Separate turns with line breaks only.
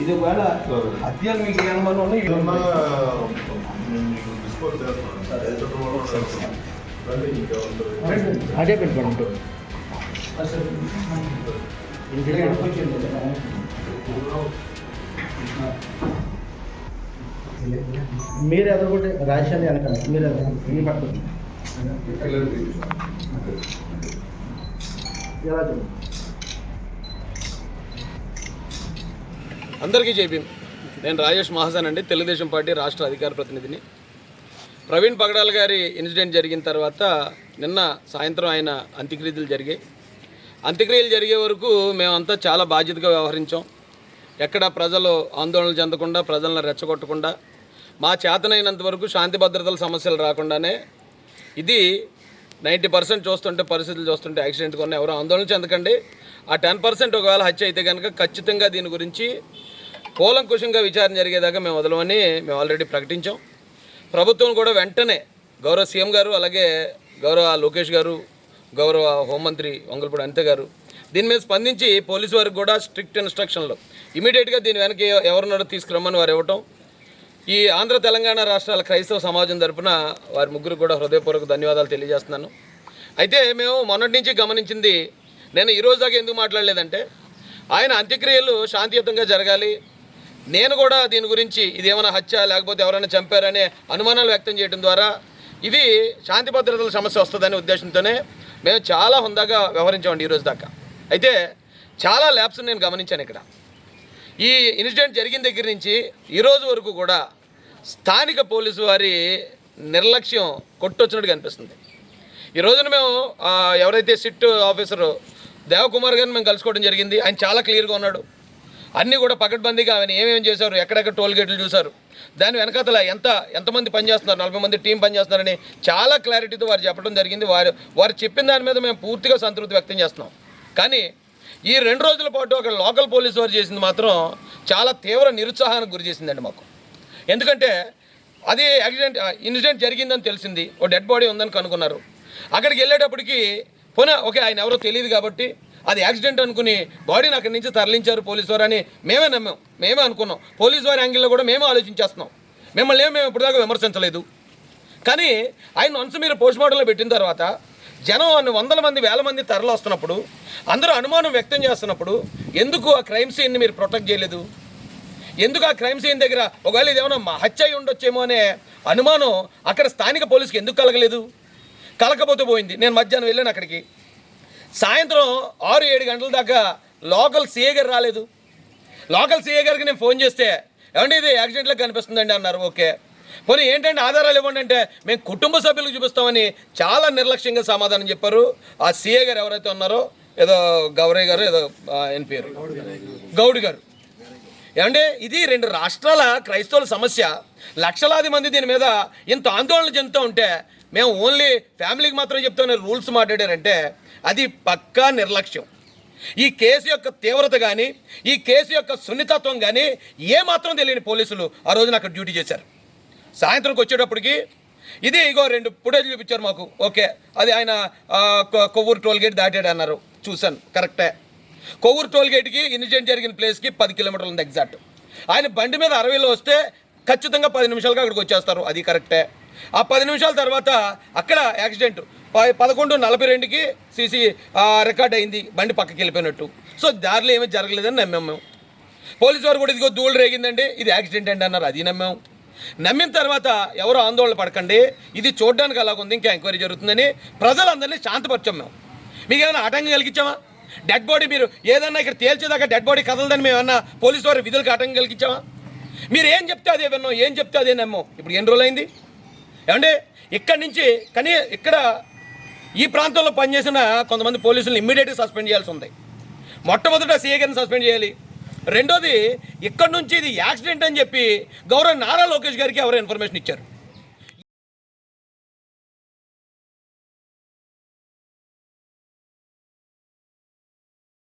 ఇది ఒకవేళ హత్యలు మీకు ఉన్నాయి
ఏమన్నా ఇంకెవరు?
అదే పెట్టుకోండి మీరు ఎదురుకుంటే రాజశాలి వెనకాల మీరు ఎదురు మీ పట్టుకుంది ఎలా
అందరికీ చెప్పి నేను రాజేష్ మహాజన్ అండి. తెలుగుదేశం పార్టీ రాష్ట్ర అధికార ప్రతినిధిని. ప్రవీణ్ పగడాల్ గారి ఇన్సిడెంట్ జరిగిన తర్వాత నిన్న సాయంత్రం ఆయన అంత్యక్రియలు జరిగాయి. అంత్యక్రియలు జరిగే వరకు మేమంతా చాలా బాధ్యతగా వ్యవహరించాం. ఎక్కడ ప్రజలు ఆందోళన చెందకుండా ప్రజలను రెచ్చగొట్టకుండా మా చేతనైనంత వరకు శాంతి భద్రతల సమస్యలు రాకుండానే ఇది నైంటీ పర్సెంట్ చూస్తుంటే పరిస్థితులు చూస్తుంటే యాక్సిడెంట్ కొన్ని ఎవరు ఆందోళన చెందకండి. ఆ టెన్ పర్సెంట్ ఒకవేళ హత్య అయితే కనుక ఖచ్చితంగా దీని గురించి కూలంకుషంగా విచారణ జరిగేదాకా మేము వదలమని మేము ఆల్రెడీ ప్రకటించాం. ప్రభుత్వం కూడా వెంటనే గౌరవ సీఎం గారు అలాగే గౌరవ లోకేష్ గారు గౌరవ హోంమంత్రి వంగల్పూడి అనిత గారు దీని మీద స్పందించి పోలీసు వారికి కూడా స్ట్రిక్ట్ ఇన్స్ట్రక్షన్లు. ఇమీడియట్గా దీని వెనక ఎవరున్నారో తీసుకురమ్మని వారు ఇవ్వటం ఈ ఆంధ్ర తెలంగాణ రాష్ట్రాల క్రైస్తవ సమాజం తరపున వారి ముగ్గురు కూడా హృదయపూర్వక ధన్యవాదాలు తెలియజేస్తున్నాను. అయితే మేము మొన్నటి నుంచి గమనించింది నేను ఈరోజు దాకా ఎందుకు మాట్లాడలేదంటే ఆయన అంత్యక్రియలు శాంతియుతంగా జరగాలి. నేను కూడా దీని గురించి ఇది ఏమైనా హత్య లేకపోతే ఎవరైనా చంపారనే అనుమానాలు వ్యక్తం చేయడం ద్వారా ఇది శాంతి భద్రతల సమస్య వస్తుందనే ఉద్దేశంతోనే మేము చాలా హుందాగా వ్యవహరించామండి ఈరోజు దాకా. అయితే చాలా ల్యాబ్స్ నేను గమనించాను ఇక్కడ. ఈ ఇన్సిడెంట్ జరిగిన దగ్గర నుంచి ఈరోజు వరకు కూడా స్థానిక పోలీసు వారి నిర్లక్ష్యం కొట్టొచ్చినట్టుగా అనిపిస్తుంది. ఈ రోజున మేము ఎవరైతే సిట్ ఆఫీసరు దేవకుమార్ గారిని మేము కలుసుకోవడం జరిగింది. ఆయన చాలా క్లియర్గా ఉన్నాడు. అన్నీ కూడా పకడ్బందీగా ఆయన ఏమేమి చేశారు ఎక్కడెక్కడ టోల్ గేట్లు చూశారు. దాని వెనకాతల ఎంత ఎంతమంది పనిచేస్తున్నారు నలభై మంది టీం పనిచేస్తున్నారని చాలా క్లారిటీతో వారు చెప్పడం జరిగింది. వారు వారు చెప్పిన దాని మీద మేము పూర్తిగా సంతృప్తి వ్యక్తం చేస్తున్నాం. కానీ ఈ రెండు రోజుల పాటు అక్కడ లోకల్ పోలీసు వారు చేసింది మాత్రం చాలా తీవ్ర నిరుత్సాహానికి గురి చేసిందండి మాకు. ఎందుకంటే అది యాక్సిడెంట్ ఇన్సిడెంట్ జరిగిందని తెలిసింది. ఓ డెడ్ బాడీ ఉందని కనుక్కున్నారు అక్కడికి వెళ్ళేటప్పటికి పోనీ ఓకే ఆయన ఎవరో తెలియదు కాబట్టి అది యాక్సిడెంట్ అనుకుని బాడీని అక్కడి నుంచి తరలించారు పోలీసు వారు అని మేమే నమ్మాం. మేమే అనుకున్నాం. పోలీసు వారి యాంగిల్లో కూడా మేమే ఆలోచించేస్తున్నాం. మిమ్మల్ని ఏం మేము ఇప్పటిదాకా విమర్శించలేదు. కానీ ఆయన వంశ మీరు పోస్ట్ మార్టంలో పెట్టిన తర్వాత జనం అన్ని వందల మంది వేల మంది తరలి వస్తున్నప్పుడు అందరూ అనుమానం వ్యక్తం చేస్తున్నప్పుడు ఎందుకు ఆ క్రైమ్ సీన్ని మీరు ప్రొటెక్ట్ చేయలేదు? ఎందుకు ఆ క్రైమ్ సీన్ దగ్గర? ఒకవేళ ఇదేమన్నా హత్య అయి ఉండొచ్చేమో అనే అనుమానం అక్కడ స్థానిక పోలీసుకి ఎందుకు కలగలేదు? కలకపోతే పోయింది. నేను మధ్యాహ్నం వెళ్ళాను అక్కడికి. సాయంత్రం ఆరు ఏడు గంటల దాకా లోకల్ సీఏ గారు రాలేదు. లోకల్ సీఏ గారికి నేను ఫోన్ చేస్తే ఏమంటే ఇది యాక్సిడెంట్లో కనిపిస్తుందండి అన్నారు. ఓకే. పోనీ ఏంటంటే ఆధారాలు ఇవ్వండి అంటే మేము కుటుంబ సభ్యులకు చూపిస్తామని చాలా నిర్లక్ష్యంగా సమాధానం చెప్పారు. ఆ సీఏ గారు ఎవరైతే ఉన్నారో ఏదో గౌరయ్య గారు ఏదో ఆయన పేరు? గౌడ్ గారు. ఏమంటే ఇది రెండు రాష్ట్రాల క్రైస్తవుల సమస్య. లక్షలాది మంది దీని మీద ఇంత ఆందోళన చెందుతూ ఉంటే మేము ఓన్లీ ఫ్యామిలీకి మాత్రం చెప్తానే రూల్స్ మాట్లాడారంటే అది పక్కా నిర్లక్ష్యం. ఈ కేసు యొక్క తీవ్రత కానీ ఈ కేసు యొక్క సున్నితత్వం కానీ ఏమాత్రం తెలియని పోలీసులు ఆ రోజున అక్కడ డ్యూటీ చేశారు. సాయంత్రంకి వచ్చేటప్పటికి ఇది ఇగో రెండు ఫుటేజ్ చూపించారు మాకు. ఓకే అది ఆయన కొవ్వూరు టోల్గేట్ దాటాడు అన్నారు. చూశాను కరెక్టే. కొవ్వూరు టోల్గేట్కి ఇన్సిడెంట్ జరిగిన ప్లేస్కి పది కిలోమీటర్లు ఉంది ఎగ్జాక్ట్. ఆయన బండి మీద అరవైలో వస్తే ఖచ్చితంగా పది నిమిషాలుగా అక్కడికి వచ్చేస్తారు. అది కరెక్టే. ఆ పది నిమిషాల తర్వాత అక్కడ యాక్సిడెంట్. ప- పదకొండు నలభై రెండుకి సీసీ రికార్డ్ అయింది. బండి పక్కకి వెళ్ళిపోయినట్టు. సో దారిలో ఏమీ జరగలేదని నమ్మాం మేము. పోలీసు వారు కూడా ఇదిగో ధూళి రేగిందండి. ఇది యాక్సిడెంట్ అండి అన్నారు. అది నమ్మాం. నమ్మిన తర్వాత ఎవరు ఆందోళన పడకండి. ఇది చూడడానికి అలాగుంది. ఇంకా ఎంక్వైరీ జరుగుతుందని ప్రజలందరినీ శాంతపరిచాం మేము. మీకు ఏమైనా ఆటంకం కలిగించామా డెడ్ బాడీ మీరు ఏదన్నా ఇక్కడ తేల్చేదాకా డెడ్ బాడీ కదలదని మేము ఏమన్నా పోలీసు వారి విధులకు ఆటంకం కలిగించామా? మీరు ఏం చెప్తే అదే విన్నాం ఏం చెప్తే అదే నమ్మాం. ఇప్పుడు ఎన్ని రోజులైంది? ఏమంటే ఇక్కడి నుంచి కానీ ఇక్కడ ఈ ప్రాంతంలో పనిచేసిన కొంతమంది పోలీసులను ఇమ్మీడియట్గా సస్పెండ్ చేయాల్సి ఉంది. మొట్టమొదట సీఏ గారిని సస్పెండ్ చేయాలి. రెండోది ఇక్కడ నుంచి ఇది యాక్సిడెంట్ అని చెప్పి గౌరవ నారా లోకేష్ గారికి ఎవరో ఇన్ఫర్మేషన్ ఇచ్చారు.